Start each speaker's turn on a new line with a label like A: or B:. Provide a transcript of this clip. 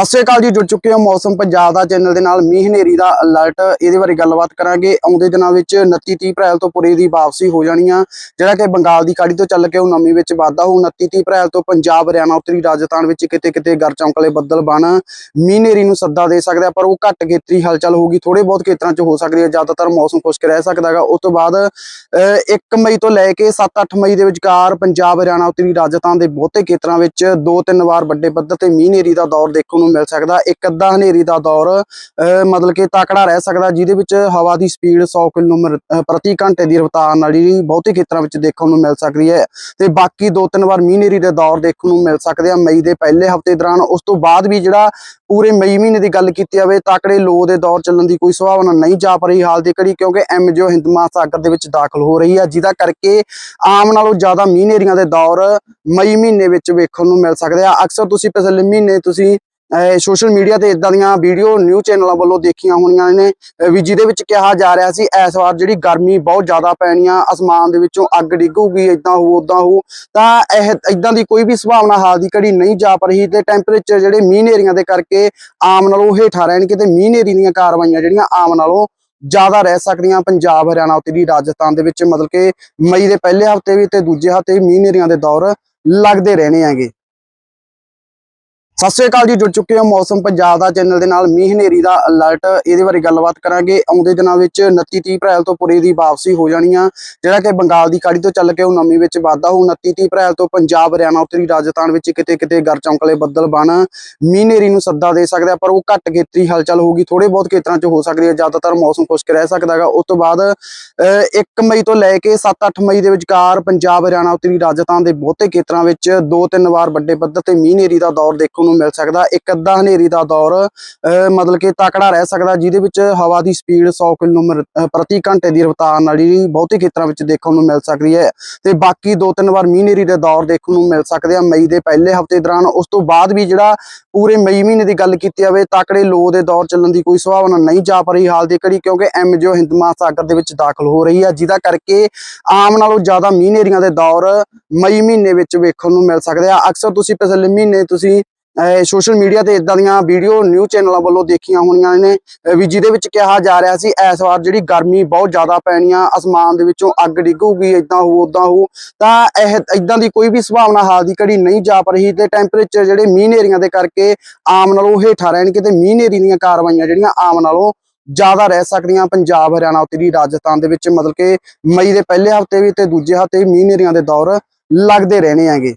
A: ਸਤਿ ਸ਼੍ਰੀ ਅਕਾਲ ਜੀ ਜੁੜ ਚੁੱਕੇ ਹੋ ਮੌਸਮ ਪੰਜਾਬ ਦਾ ਚੈਨਲ ਦੇ ਨਾਲ ਮੀਂਹ ਹਨੇਰੀ ਦਾ ਅਲਰਟ ਇਹਦੇ ਬਾਰੇ ਗੱਲਬਾਤ ਕਰਾਂਗੇ। ਆਉਂਦੇ ਦਿਨਾਂ ਵਿੱਚ 29 30 ਅਪ੍ਰੈਲ ਤੋਂ ਪੁਰੇ ਦੀ ਵਾਪਸੀ ਹੋ ਜਾਣੀ ਆ। ਜਿਹੜਾ ਕਿ ਬੰਗਾਲ ਦੀ ਖਾੜੀ ਤੋਂ ਚੱਲ ਕੇ ਉਹ ਨਵੀਂ ਵਿੱਚ ਵਾਧਾ ਹੋ 29 30 ਅਪ੍ਰੈਲ ਤੋਂ ਪੰਜਾਬ ਹਰਿਆਣਾ ਉੱਤਰੀ ਰਾਜਸਥਾਨ ਵਿੱਚ ਕਿਤੇ ਕਿਤੇ ਗਰ ਚੌਂਕਲੇ ਬੱਦਲ ਬਣ। ਮੀਂਹ ਹਨੇਰੀ ਨੂੰ ਸੱਦਾ ਦੇ ਸਕਦਾ ਪਰ ਉਹ ਘੱਟ ਖੇਤਰੀ ਹਲਚਲ ਹੋਊਗੀ। ਥੋੜੇ ਬਹੁਤ ਖੇਤਰਾਂ 'ਚ ਹੋ ਸਕਦੀ ਹੈ ਜ਼ਿਆਦਾਤਰ ਮੌਸਮ ਖੁਸ਼ਕ ਰਹਿ ਸਕਦਾ ਹੈਗਾ ਉਸ ਤੋਂ ਬਾਅਦ ਅਹ, 1 ਮਈ ਤੋਂ ਲੈ ਕੇ 7-8 ਮਈ ਦੇ ਵਿਚਕਾਰ ਪੰਜਾਬ ਹਰਿਆਣਾ ਉੱਤਰੀ ਰਾਜਸਥਾਨ ਦੇ ਬਹੁਤੇ ਖੇਤਰਾਂ ਵਿੱਚ ਦੋ ਤਿੰਨ ਵਾਰ ਵੱਡੇ ਪੱਧਰ ਤੇ ਮੀਂਹ ਹਨੇਰੀ ਦਾ ਦੌਰ ਦੇਖਣ ਨੂੰ ਮਿਲ ਸਕਦਾ। ਇੱਕ ਅੱਧਾ ਹਨੇਰੀ ਦਾ ਦੌਰ ਮਤਲਬ ਕਿ ਤਕੜਾ ਰਹਿ ਸਕਦਾ, ਜਿਹਦੇ ਵਿੱਚ ਹਵਾ ਦੀ ਸਪੀਡ 100 ਕਿਲੋਮੀਟਰ ਪ੍ਰਤੀ ਘੰਟੇ ਦੀ ਰਫ਼ਤਾਰ ਨਾਲ ਹੀ ਬਹੁਤੇ ਖੇਤਰਾਂ ਵਿੱਚ ਦੇਖਣ ਨੂੰ ਮਿਲ ਸਕਦੀ ਹੈ। ਤੇ ਬਾਕੀ ਦੋ ਤਿੰਨ ਵਾਰ ਮੀਂਹ ਹਨੇਰੀ ਦੇ ਦੌਰ ਦੇਖਣ ਨੂੰ ਮਿਲ ਸਕਦੇ ਆ। ਮਈ ਦੇ ਪਹਿਲੇ ਹਫ਼ਤੇ ਦੌਰਾਨ ਉਸ ਤੋਂ ਬਾਅਦ ਵੀ ਜਿਹੜਾ ਪੂਰੇ ਮਈ ਮਹੀਨੇ ਦੀ ਗੱਲ ਕੀਤੀ ਜਾਵੇ, ਤਾਕੜੇ ਲੋ ਦੇ ਦੌਰ ਚੱਲਣ ਦੀ ਕੋਈ ਸੰਭਾਵਨਾ ਨਹੀਂ ਜਾਪ ਰਹੀ ਹਾਲ ਦੀ ਘੜੀ, ਕਿਉਂਕਿ ਐਮ ਜੋ ਹਿੰਦ ਮਹਾਸਾਗਰ ਦੇ ਵਿੱਚ ਦਾਖਲ ਹੋ ਰਹੀ ਹੈ, ਜਿਹਦਾ ਕਰਕੇ ਆਮ ਨਾਲੋਂ ਜ਼ਿਆਦਾ ਮੀਂਹ ਹਨੇਰੀਆਂ ਦੇ ਦੌਰ ਮਈ ਮਹੀਨੇ ਵਿੱਚ ਵੇਖਣ ਨੂੰ ਮਿਲ ਸਕਦੇ ਆ। ਅਕਸਰ ਤੁਸੀਂ ਪਿਛਲੇ ਮਹੀਨੇ ਤੁਸੀਂ ਸੋਸ਼ਲ ਮੀਡੀਆ ਤੇ ਇਦਾਂ ਦੀਆਂ ਵੀਡੀਓ ਨਿਊ ਚੈਨਲਾਂ ਵੱਲੋਂ ਦੇਖੀਆਂ ਹੋਣੀਆਂ ਨੇ ਵੀ ਜਿਹਦੇ ਵਿੱਚ ਕਿਹਾ ਜਾ ਰਿਹਾ ਸੀ, ਇਸ ਵਾਰ ਜਿਹੜੀ ਗਰਮੀ ਬਹੁਤ ਜ਼ਿਆਦਾ ਪੈਣੀ ਆ, ਅਸਮਾਨ ਦੇ ਵਿੱਚੋਂ ਅੱਗ ਡਿੱਗੂਗੀ ਇਦਾਂ ਹੋ ਉਦਾਂ ਹੋ ਤਾਂ ਇਹ ਇਦਾਂ ਦੀ ਕੋਈ ਵੀ ਸੰਭਾਵਨਾ ਹਾਲ ਦੀ ਘੜੀ ਨਹੀਂ ਜਾਪ ਰਹੀ ਤੇ ਟੈਂਪਰੇਚਰ ਜਿਹੜੇ ਮੀਂਹ ਹਨੇਰੀਆਂ ਦੇ ਕਰਕੇ ਆਮ ਨਾਲੋਂ ਹੇਠਾਂ ਰਹਿਣਗੇ ਤੇ ਮੀਂਹ ਹਨੇਰੀ ਦੀਆਂ ਕਾਰਵਾਈਆਂ ਜਿਹੜੀਆਂ ਆਮ ਨਾਲੋਂ ਜ਼ਿਆਦਾ ਰਹਿ ਸਕਦੀਆਂ ਪੰਜਾਬ, ਹਰਿਆਣਾ ਉੱਤਰੀ ਰਾਜਸਥਾਨ ਦੇ ਵਿੱਚ, ਮਤਲਬ ਕਿ ਮਈ ਦੇ ਪਹਿਲੇ ਹਫ਼ਤੇ ਵੀ ਤੇ ਦੂਜੇ ਹਫ਼ਤੇ ਵੀ ਮੀਂਹ ਹਨੇਰੀਆਂ ਦੇ ਦੌਰ ਲੱਗਦੇ ਰਹਿਣੇ ਹੈਗੇ। ਸਤਿ ਸ਼੍ਰੀ ਅਕਾਲ ਜੀ ਜੁੜ ਚੁੱਕੇ ਹੋ ਮੌਸਮ ਪੰਜਾਬ ਦਾ ਚੈਨਲ ਦੇ ਨਾਲ ਮੀਂਹ ਹਨੇਰੀ ਦਾ ਅਲਰਟ। ਇਹਦੇ ਬਾਰੇ ਗੱਲਬਾਤ ਕਰਾਂਗੇ। ਆਉਂਦੇ ਦਿਨਾਂ ਵਿੱਚ 29 30 ਅਪ੍ਰੈਲ ਤੋਂ ਪੁਰੇ ਦੀ ਵਾਪਸੀ ਹੋ ਜਾਣੀ ਆ। ਜਿਹੜਾ ਕਿ ਬੰਗਾਲ ਦੀ ਖਾੜੀ ਤੋਂ ਚੱਲ ਕੇ ਉਹ ਨਵੀਂ ਵਿੱਚ ਵਾਧਾ ਹੋ 29 30 ਅਪ੍ਰੈਲ ਤੋਂ ਪੰਜਾਬ ਹਰਿਆਣਾ ਉੱਤਰੀ ਰਾਜਸਥਾਨ ਵਿੱਚ ਕਿਤੇ ਕਿਤੇ ਗਰ ਚੌਂਕਲੇ ਬੱਦਲ ਬਣ। ਮੀਂਹ ਹਨੇਰੀ ਨੂੰ ਸੱਦਾ ਦੇ ਸਕਦਾ ਪਰ ਉਹ ਘੱਟ ਖੇਤਰੀ ਹਲਚਲ ਹੋਊਗੀ। ਥੋੜੇ ਬਹੁਤ ਖੇਤਰਾਂ 'ਚ ਹੋ ਸਕਦੀ ਹੈ ਜ਼ਿਆਦਾਤਰ ਮੌਸਮ ਖੁਸ਼ਕ ਰਹਿ ਸਕਦਾ ਹੈਗਾ। ਉਸ ਤੋਂ ਬਾਅਦ ਅਹ, 1 ਮਈ ਤੋਂ ਲੈ ਕੇ 7-8 ਮਈ ਦੇ ਵਿਚਕਾਰ ਪੰਜਾਬ ਹਰਿਆਣਾ ਉੱਤਰੀ ਰਾਜਸਥਾਨ ਦੇ ਬਹੁਤੇ ਖੇਤਰਾਂ ਵਿੱਚ ਦੋ ਤਿੰਨ ਵਾਰ ਵੱਡੇ ਪੱਧਰ ਤੇ ਮੀਂਹ ਹਨੇਰੀ ਦਾ ਦੌਰ ਦੇਖਣ ਨੂੰ ਮਿਲ ਸਕਦਾ। ਇੱਕ ਅੱਧਾ ਹਨੇਰੀ ਦਾ ਦੌਰ ਅਹ, ਮਤਲਬ ਕਿ ਤਕੜਾ ਰਹਿ ਸਕਦਾ ਜਿਹਦੇ ਵਿੱਚ ਹਵਾ ਦੀ ਸਪੀਡ 100 ਕਿਲੋਮੀਟਰ ਪ੍ਰਤੀ ਘੰਟੇ ਦੀ ਰਫ਼ਤਾਰ ਨਾਲ ਹੀ ਬਹੁਤੇ ਖੇਤਰਾਂ ਵਿੱਚ ਦੇਖਣ ਨੂੰ ਮਿਲ ਸਕਦੀ ਹੈ। ਤੇ ਬਾਕੀ ਦੋ ਤਿੰਨ ਵਾਰ ਮੀਂਹ ਹਨੇਰੀ ਦੇ ਦੌਰ ਦੇਖਣ ਨੂੰ ਮਿਲ ਸਕਦੇ ਆ। ਮਈ ਦੇ ਪਹਿਲੇ ਹਫ਼ਤੇ ਦੌਰਾਨ ਉਸ ਤੋਂ ਬਾਅਦ ਵੀ ਜਿਹੜਾ ਪੂਰੇ ਮਈ ਮਹੀਨੇ ਦੀ ਗੱਲ ਕੀਤੀ ਜਾਵੇ ਤਾਕੜੇ ਲੋ ਦੇ ਦੌਰ ਚੱਲਣ ਦੀ ਕੋਈ ਸੰਭਾਵਨਾ ਨਹੀਂ ਜਾਪ ਰਹੀ ਹਾਲ ਦੀ ਘੜੀ ਕਿਉਂਕਿ ਐਮ ਜੋ ਹਿੰਦ ਮਹਾਸਾਗਰ ਦੇ ਵਿੱਚ ਦਾਖਲ ਹੋ ਰਹੀ ਹੈ। ਜਿਹਦਾ ਕਰਕੇ ਆਮ ਨਾਲੋਂ ਜ਼ਿਆਦਾ ਮੀਂਹ ਹਨੇਰੀਆਂ ਦੇ ਦੌਰ ਮਈ ਮਹੀਨੇ ਵਿੱਚ ਵੇਖਣ ਨੂੰ ਮਿਲ ਸਕਦੇ ਆ। ਅਕਸਰ ਤੁਸੀਂ ਪਿਛਲੇ ਮਹੀਨੇ ਤੁਸੀਂ ਸੋਸ਼ਲ ਮੀਡੀਆ ਤੇ ਇਦਾਂ ਦੀਆਂ ਵੀਡੀਓ ਨਿਊ ਚੈਨਲਾਂ ਵੱਲੋਂ ਦੇਖੀਆਂ ਹੋਣੀਆਂ ਨੇ ਵੀ ਜਿਹਦੇ ਵਿੱਚ ਕਿਹਾ ਜਾ ਰਿਹਾ ਸੀ, ਇਸ ਵਾਰ ਜਿਹੜੀ ਗਰਮੀ ਬਹੁਤ ਜ਼ਿਆਦਾ ਪੈਣੀ ਆ, ਅਸਮਾਨ ਦੇ ਵਿੱਚੋਂ ਅੱਗ ਡਿੱਗੂਗੀ ਇਦਾਂ ਹੋ ਉਦਾਂ ਹੋ ਤਾਂ ਇਹ ਇਦਾਂ ਦੀ ਕੋਈ ਵੀ ਸੰਭਾਵਨਾ ਹਾਲ ਦੀ ਘੜੀ ਨਹੀਂ ਜਾਪ ਰਹੀ ਤੇ ਟੈਂਪਰੇਚਰ ਜਿਹੜੇ ਮੀਂਹ ਹਨੇਰੀਆਂ ਦੇ ਕਰਕੇ ਆਮ ਨਾਲੋਂ ਹੇਠਾਂ ਰਹਿਣਗੇ ਤੇ ਮੀਂਹ ਹਨੇਰੀ ਦੀਆਂ ਕਾਰਵਾਈਆਂ ਜਿਹੜੀਆਂ ਆਮ ਨਾਲੋਂ ਜ਼ਿਆਦਾ ਰਹਿ ਸਕਦੀਆਂ, ਪੰਜਾਬ, ਹਰਿਆਣਾ ਉੱਤਰੀ ਰਾਜਸਥਾਨ ਦੇ ਵਿੱਚ ਮਤਲਬ ਕਿ ਮਈ ਦੇ ਪਹਿਲੇ ਹਫ਼ਤੇ ਵੀ ਤੇ ਦੂਜੇ ਹਫ਼ਤੇ ਵੀ ਮੀਂਹ ਹਨੇਰੀਆਂ ਦੇ ਦੌਰ ਲੱਗਦੇ ਰਹਿਣੇ ਹੈਗੇ।